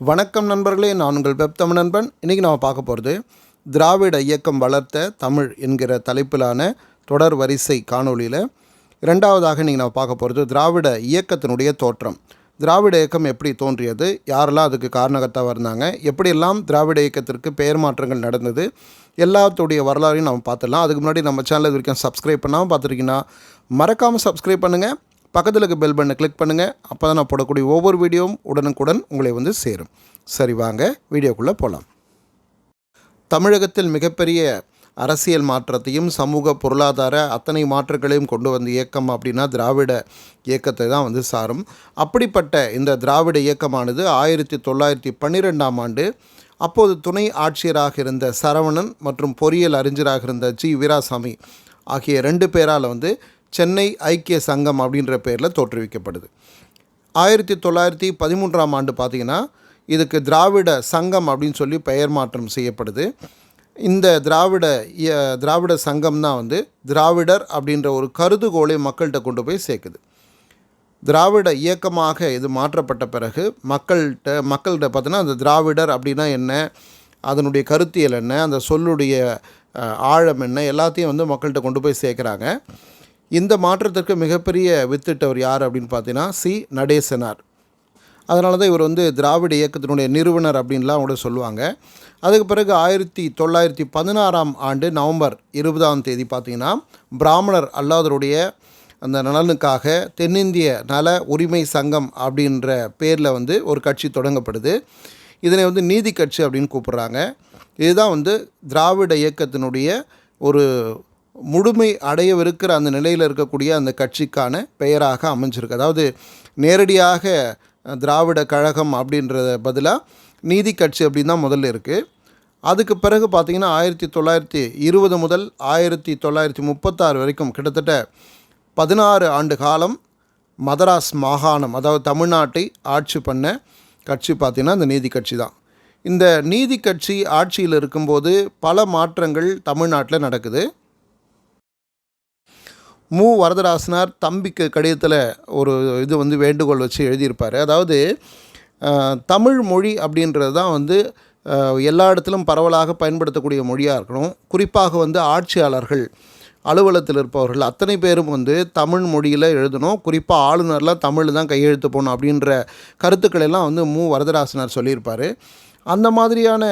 வணக்கம் நண்பர்களே நான் உங்கள் வெப் தமிழ் நண்பன். இன்றைக்கி நம்ம பார்க்க போகிறது திராவிட இயக்கம் வளர்த்த தமிழ் என்கிற தலைப்பிலான தொடர் வரிசை காணொளியில். இரண்டாவதாக இன்றைக்கி நம்ம பார்க்க போகிறது திராவிட இயக்கத்தினுடைய தோற்றம். திராவிட இயக்கம் எப்படி தோன்றியது? யாரெல்லாம் அதுக்கு காரணகர்த்தாக இருந்தாங்க? எப்படியெல்லாம் திராவிட இயக்கத்திற்கு பெயர் மாற்றங்கள் நடந்தது? எல்லாத்துடைய வரலாறையும் நம்ம பார்த்துடலாம். அதுக்கு முன்னாடி நம்ம சேனல் இது வரைக்கும் சப்ஸ்கிரைப் பண்ணாமல் பார்த்துருக்கீங்கன்னா மறக்காமல் சப்ஸ்கிரைப் பண்ணுங்கள் பக்கத்தில் இருக்க பெல் பட்டனை கிளிக் பண்ணுங்கள் அப்போ தான் நான் போடக்கூடிய ஒவ்வொரு வீடியோவும் உடனுக்குடன் உங்களை வந்து சேரும். சரி வாங்க. வீடியோக்குள்ளே போகலாம் தமிழகத்தில் மிகப்பெரிய அரசியல் மாற்றத்தையும் சமூக பொருளாதார அத்தனை மாற்றங்களையும் கொண்டு வந்த இயக்கம் அப்படின்னா திராவிட இயக்கத்தை தான் வந்து சாரும். அப்படிப்பட்ட இந்த திராவிட இயக்கமானது ஆயிரத்தி தொள்ளாயிரத்தி பன்னிரெண்டாம் ஆண்டு அப்போது துணை ஆட்சியராக இருந்த சரவணன் மற்றும் பொறியியல் அறிஞராக இருந்த ஜி. வீராசாமி ஆகிய ரெண்டு பேரால் வந்து சென்னை ஐக்கிய சங்கம் அப்படின்ற பேரில் தோற்றுவிக்கப்படுது. ஆயிரத்தி தொள்ளாயிரத்தி பதிமூன்றாம் ஆண்டு பார்த்திங்கன்னா இதுக்கு திராவிட சங்கம் அப்படின்னு சொல்லி பெயர் மாற்றம் செய்யப்படுது. இந்த திராவிட இய- திராவிட சங்கம் தான் வந்து திராவிடர் அப்படின்ற ஒரு கருதுகோளை மக்கள்கிட்ட கொண்டு போய் சேர்க்குது. திராவிட இயக்கமாக இது மாற்றப்பட்ட பிறகு மக்கள்கிட்ட மக்கள்கிட்ட பார்த்தீங்கன்னா அந்த திராவிடர் அப்படின்னா என்ன அதனுடைய கருத்தியல் என்ன அந்த சொல்லுடைய ஆழம் என்ன எல்லாத்தையும் வந்து மக்கள்கிட்ட கொண்டு போய் சேர்க்குறாங்க. இந்த மாற்றத்திற்கு மிகப்பெரிய வித்திட்டவர் யார் அப்படின்னு பார்த்தீங்கன்னா சி. நடேசனார். அதனால தான் இவர் வந்து திராவிட இயக்கத்தினுடைய நிறுவனர் அப்படின்லாம் கூட சொல்லுவாங்க. அதுக்கு பிறகு ஆயிரத்தி தொள்ளாயிரத்தி பதினாறாம் ஆண்டு நவம்பர் இருபதாம் தேதி பார்த்தீங்கன்னா பிராமணர் அல்லாதருடைய அந்த நலனுக்காக தென்னிந்திய நல உரிமை சங்கம் அப்படின்ற பேரில் வந்து ஒரு கட்சி தொடங்கப்படுது. இதனை வந்து நீதி கட்சி அப்படின்னு கூப்பிட்றாங்க. இதுதான் வந்து திராவிட இயக்கத்தினுடைய ஒரு முழுமை அடையவிருக்கிற அந்த நிலையில் இருக்கக்கூடிய அந்த கட்சிக்கான பெயராக அமைஞ்சிருக்கு. அதாவது நேரடியாக திராவிட கழகம் அப்படின்றத பதிலாக நீதி கட்சி அப்படின்னு தான் முதல்ல இருக்குது அதுக்கு பிறகு பார்த்திங்கன்னா ஆயிரத்தி தொள்ளாயிரத்தி இருபது முதல் ஆயிரத்தி தொள்ளாயிரத்தி முப்பத்தாறு வரைக்கும் கிட்டத்தட்ட பதினாறு ஆண்டு காலம் மதராஸ் மாகாணம் அதாவது தமிழ்நாட்டை ஆட்சி பண்ண கட்சி பார்த்திங்கன்னா இந்த நீதி கட்சி தான். இந்த நீதி கட்சி ஆட்சியில் இருக்கும்போது பல மாற்றங்கள் தமிழ்நாட்டில் நடக்குது. மு. வரதராசனார் தம்பிக்கு கடிதத்தில் ஒரு இது வந்து வேண்டுகோள் வச்சு எழுதியிருப்பார். அதாவது தமிழ் மொழி அப்படின்றது தான் வந்து எல்லா இடத்திலும் பரவலாக பயன்படுத்தக்கூடிய மொழியாக இருக்கணும். குறிப்பாக வந்து ஆட்சியாளர்கள் அலுவலகத்தில் இருப்பவர்கள் அத்தனை பேரும் வந்து தமிழ் மொழியில் எழுதணும். குறிப்பாக ஆளுநர்லாம் தமிழ் தான் கையெழுத்து போகணும் அப்படின்ற கருத்துக்கள் எல்லாம் வந்து மு. வரதராசனார் சொல்லியிருப்பார். அந்த மாதிரியான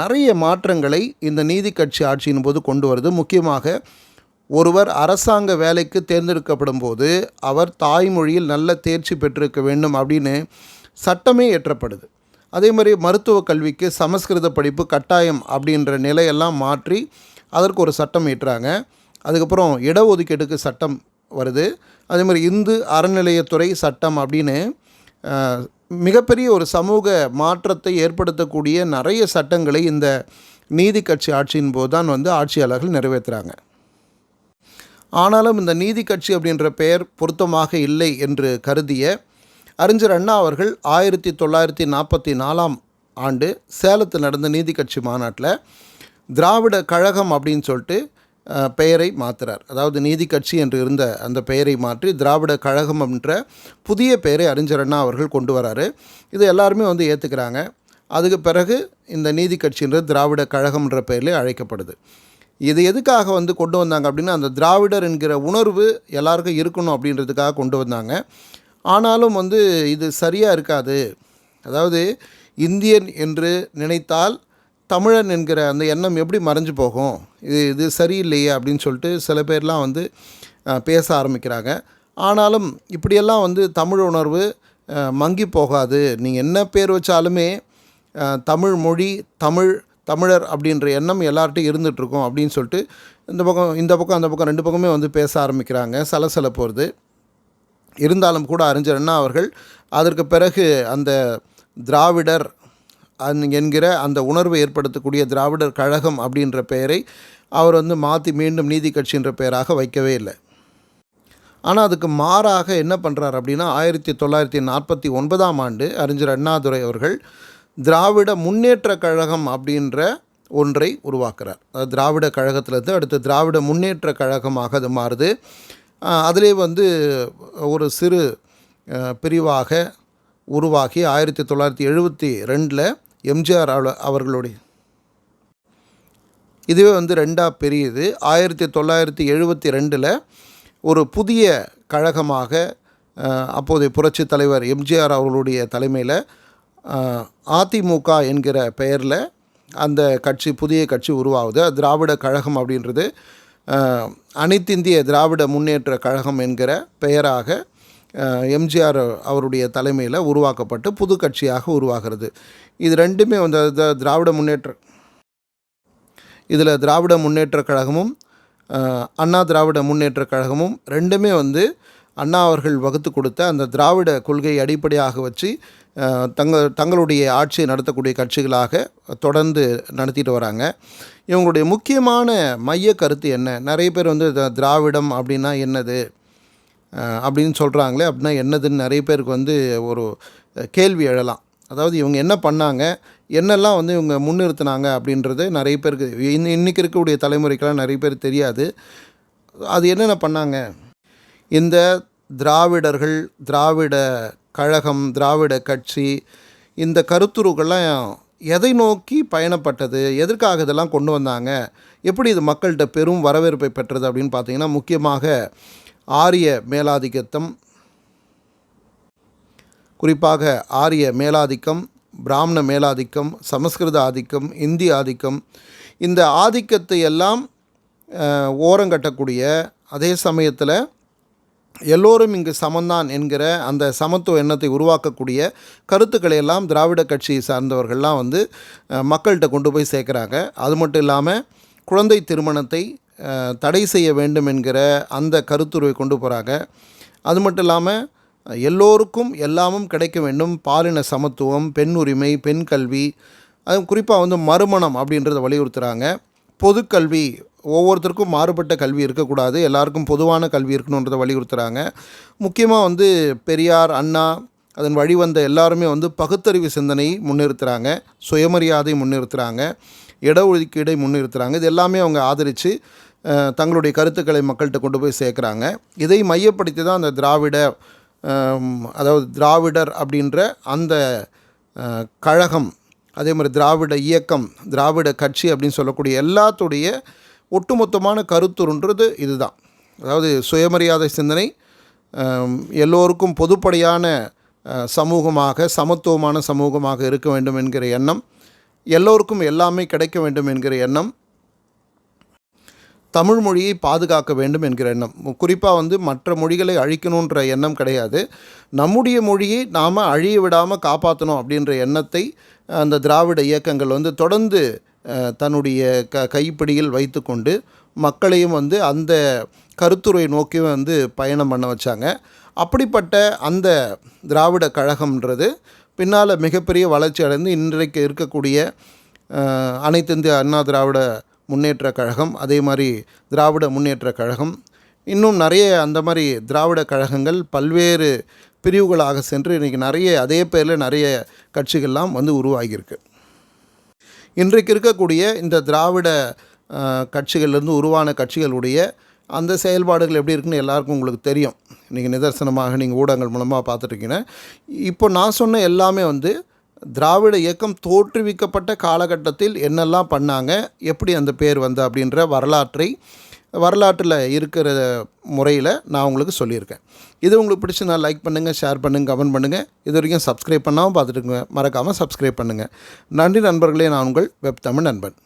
நிறைய மாற்றங்களை இந்த நீதி கட்சி ஆட்சியின் போது கொண்டு வருது. முக்கியமாக ஒருவர் அரசாங்க வேலைக்கு தேர்ந்தெடுக்கப்படும் போது அவர் தாய்மொழியில் நல்ல தேர்ச்சி பெற்றிருக்க வேண்டும் அப்படின்னு சட்டமே இயற்றப்படுது அதே மாதிரி மருத்துவ கல்விக்கு சமஸ்கிருத படிப்பு கட்டாயம் அப்படின்ற நிலையெல்லாம் மாற்றி அதற்கு ஒரு சட்டம் ஏற்றுறாங்க அதுக்கப்புறம் இடஒதுக்கீடுக்கு சட்டம் வருது. அதே மாதிரி இந்து அறநிலையத்துறை சட்டம் அப்படின்னு மிகப்பெரிய ஒரு சமூக மாற்றத்தை ஏற்படுத்தக்கூடிய நிறைய சட்டங்களை இந்த நீதி கட்சி ஆட்சியின் போது தான் வந்து ஆட்சியாளர்கள் நிறைவேற்றுறாங்க. ஆனாலும் இந்த நீதி கட்சி அப்படின்ற பெயர் பொருத்தமாக இல்லை என்று கருதிய அறிஞர் அண்ணா அவர்கள் ஆயிரத்தி தொள்ளாயிரத்தி நாற்பத்தி நாலாம் ஆண்டு சேலத்தில் நடந்த நீதி கட்சி மாநாட்டில் திராவிட கழகம் அப்படின்னு சொல்லிட்டு பெயரை மாற்றுறார் அதாவது நீதி கட்சி என்று இருந்த அந்த பெயரை மாற்றி திராவிட கழகம் என்ற புதிய பெயரை அறிஞர் அண்ணா அவர்கள் கொண்டு வராரு. இது எல்லாருமே வந்து ஏற்றுக்கிறாங்க அதுக்கு பிறகு இந்த நீதி கட்சின்றது திராவிட கழகம்ன்ற பெயரில் அழைக்கப்படுது. இது எதுக்காக வந்து கொண்டு வந்தாங்க அப்படின்னா அந்த திராவிடர் என்கிற உணர்வு எல்லாருக்கும் இருக்கணும் அப்படின்றதுக்காக கொண்டு வந்தாங்க. ஆனாலும் வந்து இது சரியாக இருக்காது. அதாவது இந்தியன் என்று நினைத்தால் தமிழன் என்கிற அந்த எண்ணம் எப்படி மறைஞ்சு போகும்? இது இது சரியில்லையே அப்படின்னு சொல்லிட்டு சில பேர்லாம் வந்து பேச ஆரம்பிக்கிறாங்க. ஆனாலும் இப்படியெல்லாம் வந்து தமிழ் உணர்வு மங்கி போகாது. நீங்கள் என்ன பேர் வச்சாலுமே தமிழ் மொழி தமிழ் தமிழர் அப்படின்ற எண்ணம் எல்லார்ட்டையும் இருந்துகிட்ருக்கோம் அப்படின்னு சொல்லிட்டு இந்த பக்கம் இந்த பக்கம் அந்த பக்கம் ரெண்டு பக்கமே வந்து பேச ஆரம்பிக்கிறாங்க சலசலப்பு வருது இருந்தாலும் கூட அறிஞர் அண்ணா அவர்கள் அதற்கு பிறகு அந்த திராவிடர் அந் என்கிற அந்த உணர்வை ஏற்படுத்தக்கூடிய திராவிடர் கழகம் அப்படின்ற பெயரை அவர் வந்து மாற்றி மீண்டும் நீதி கட்சின்ற பெயராக வைக்கவே இல்லை. ஆனால் அதுக்கு மாறாக என்ன பண்ணுறார் அப்படின்னா ஆயிரத்தி தொள்ளாயிரத்தி நாற்பத்தி ஒன்பதாம் ஆண்டு அறிஞர் அண்ணாதுரை அவர்கள் திராவிட முன்னேற்ற கழகம் அப்படின்ற ஒன்றை உருவாக்குறார். அதாவது திராவிட கழகத்திலேருந்து அடுத்து திராவிட முன்னேற்ற கழகமாக அது மாறுது. அதிலே வந்து ஒரு சிறு பிரிவாக உருவாகி ஆயிரத்தி தொள்ளாயிரத்தி எழுபத்தி ரெண்டில் எம்ஜிஆர் அவ- அவர்களுடைய இதுவே வந்து ரெண்டாக பெரியது. ஆயிரத்தி தொள்ளாயிரத்தி எழுபத்தி ரெண்டில் ஒரு புதிய கழகமாக அப்போதைய புரட்சித் தலைவர் எம்ஜிஆர் அவர்களுடைய தலைமையில் அதிமுக என்கிற பெயரில் அந்த கட்சி புதிய கட்சி உருவாகுது. திராவிட கழகம் அப்படின்றது. அனைத்திந்திய திராவிட முன்னேற்ற கழகம் என்கிற பெயராக எம்ஜிஆர் அவருடைய தலைமையில் உருவாக்கப்பட்டு புது கட்சியாக உருவாகிறது. இது ரெண்டுமே வந்து அது திராவிட முன்னேற்ற இதில் திராவிட முன்னேற்றக் கழகமும் அண்ணா திராவிட முன்னேற்றக் கழகமும் ரெண்டுமே வந்து அண்ணா அவர்கள் வகுத்து கொடுத்த அந்த திராவிட கொள்கையை அடிப்படையாக வச்சு தங்கள் தங்க தங்களுடைய ஆட்சியை நடத்தக்கூடிய கட்சிகளாக தொடர்ந்து நடத்திட்டு வராங்க. இவங்களுடைய முக்கியமான மைய கருத்து என்ன? நிறைய பேர் வந்து திராவிடம் அப்படின்னா என்னது? அப்படின்னு சொல்கிறாங்களே அப்படின்னா என்னதுன்னு நிறைய பேருக்கு வந்து ஒரு கேள்வி எழலாம். அதாவது இவங்க என்ன பண்ணாங்க? என்னெல்லாம் வந்து இவங்க முன்னிறுத்தினாங்க அப்படின்றது நிறைய பேருக்கு இன்ன இன்றைக்கி இருக்கக்கூடிய தலைமுறைக்கெல்லாம் நிறைய பேர் தெரியாது. அது என்னென்ன பண்ணாங்க? இந்த திராவிடர்கள் திராவிட கழகம் திராவிட கட்சி இந்த கருத்துருக்கள்லாம் எதை நோக்கி பயணப்பட்டது? எதற்காக இதெல்லாம் கொண்டு வந்தாங்க? எப்படி இது மக்கள்கிட்ட பெரும் வரவேற்பை பெற்றது அப்படின்னு பார்த்தீங்கன்னா முக்கியமாக ஆரிய மேலாதிக்கத்தம் குறிப்பாக ஆரிய மேலாதிக்கம் பிராமண மேலாதிக்கம் சமஸ்கிருத ஆதிக்கம் இந்தி ஆதிக்கம் இந்த ஆதிக்கத்தை எல்லாம் ஓரங்கட்டக்கூடிய அதே சமயத்தில் எல்லோரும் இங்கு சமந்தான் என்கிற அந்த சமத்துவ எண்ணத்தை உருவாக்கக்கூடிய கருத்துக்களை எல்லாம் திராவிட கட்சியை சார்ந்தவர்கள்லாம் வந்து மக்கள்கிட்ட கொண்டு போய் சேர்க்குறாங்க. அது மட்டும் இல்லாமல் குழந்தை திருமணத்தை தடை செய்ய வேண்டும் என்கிற அந்த கருத்துருவை கொண்டு போகிறாங்க அது மட்டும் இல்லாமல் எல்லோருக்கும் எல்லாமும் கிடைக்க வேண்டும். பாலின சமத்துவம் பெண் உரிமை பெண் கல்வி அது குறிப்பாக வந்து மறுமணம் அப்படின்றத வலியுறுத்துகிறாங்க பொதுக்கல்வி ஒவ்வொருத்தருக்கும் மாறுபட்ட கல்வி இருக்கக்கூடாது எல்லாருக்கும் பொதுவான கல்வி இருக்கணுன்றதை வலியுறுத்துகிறாங்க முக்கியமாக வந்து பெரியார் அண்ணா அதன் வழிவந்த எல்லாருமே வந்து பகுத்தறிவு சிந்தனை முன்னிறுத்துகிறாங்க சுயமரியாதை முன்னிறுத்துகிறாங்க இடஒதுக்கீடை முன்னிறுத்துகிறாங்க இது எல்லாமே அவங்க ஆதரித்து தங்களுடைய கருத்துக்களை மக்கள்கிட்ட கொண்டு போய் சேர்க்குறாங்க. இதை மையப்படுத்தி தான் அந்த திராவிட அதாவது திராவிடர் அப்படின்ற அந்த கழகம் அதே மாதிரி திராவிட இயக்கம் திராவிட கட்சி அப்படின்னு சொல்லக்கூடிய எல்லாத்துடைய ஒட்டுமொத்தமான கருத்துருன்றது இதுதான். அதாவது சுயமரியாதை சிந்தனை எல்லோருக்கும் பொதுப்படையான சமூகமாக சமத்துவமான சமூகமாக இருக்க வேண்டும் என்கிற எண்ணம் எல்லோருக்கும் எல்லாமே கிடைக்க வேண்டும் என்கிற எண்ணம் தமிழ் மொழியை பாதுகாக்க வேண்டும் என்கிற எண்ணம். குறிப்பாக வந்து மற்ற மொழிகளை அழிக்கணுன்ற எண்ணம் கிடையாது. நம்முடைய மொழியை நாம் அழிய விடாமல் காப்பாற்றணும் அப்படின்ற எண்ணத்தை அந்த திராவிட இயக்கங்கள் வந்து தொடர்ந்து தன்னுடைய க கைப்பிடியில் வைத்துக்கொண்டு மக்களையும் வந்து அந்த கருத்துரை நோக்கி வந்து பயணம் பண்ண வச்சாங்க. அப்படிப்பட்ட அந்த திராவிட கழகம்ன்றது பின்னால் மிகப்பெரிய வளர்ச்சி அடைந்து இன்றைக்கு இருக்கக்கூடிய அனைத்து இந்திய அண்ணா திராவிட முன்னேற்ற கழகம் அதே மாதிரி திராவிட முன்னேற்ற கழகம் இன்னும் நிறைய அந்த மாதிரி திராவிட கழகங்கள் பல்வேறு பிரிவுகளாக சென்று இன்றைக்கி நிறைய அதே பேரில் நிறைய கட்சிகள்லாம் வந்து உருவாகியிருக்கு. இன்றைக்கு இருக்கக்கூடிய இந்த திராவிட கட்சிகள்லேருந்து உருவான கட்சிகளுடைய அந்த செயல்பாடுகள் எப்படி இருக்குன்னு எல்லாருக்கும் உங்களுக்கு தெரியும். நீங்கள் நிதர்சனமாக நீங்கள் ஊடகங்கள் மூலமாக பார்த்துட்ருக்கீங்க. இப்போ நான் சொன்ன எல்லாமே வந்து திராவிட இயக்கம் தோற்றுவிக்கப்பட்ட காலகட்டத்தில் என்னெல்லாம் பண்ணாங்க எப்படி அந்த பேர் வந்து அப்படின்ற வரலாற்றை வரலாற்றில் இருக்கிற முறையில் நான் உங்களுக்கு சொல்லியிருக்கேன். இது உங்களுக்கு பிடிச்சி நான் லைக் பண்ணுங்கள் ஷேர் பண்ணுங்கள் கமெண்ட் பண்ணுங்கள் இது வரைக்கும் சப்ஸ்கிரைப் பண்ணாமல் பார்த்துட்டுங்க மறக்காமல் சப்ஸ்கிரைப் பண்ணுங்கள் நன்றி நண்பர்களே நான் உங்கள் வெப் தமிழ் நண்பன்.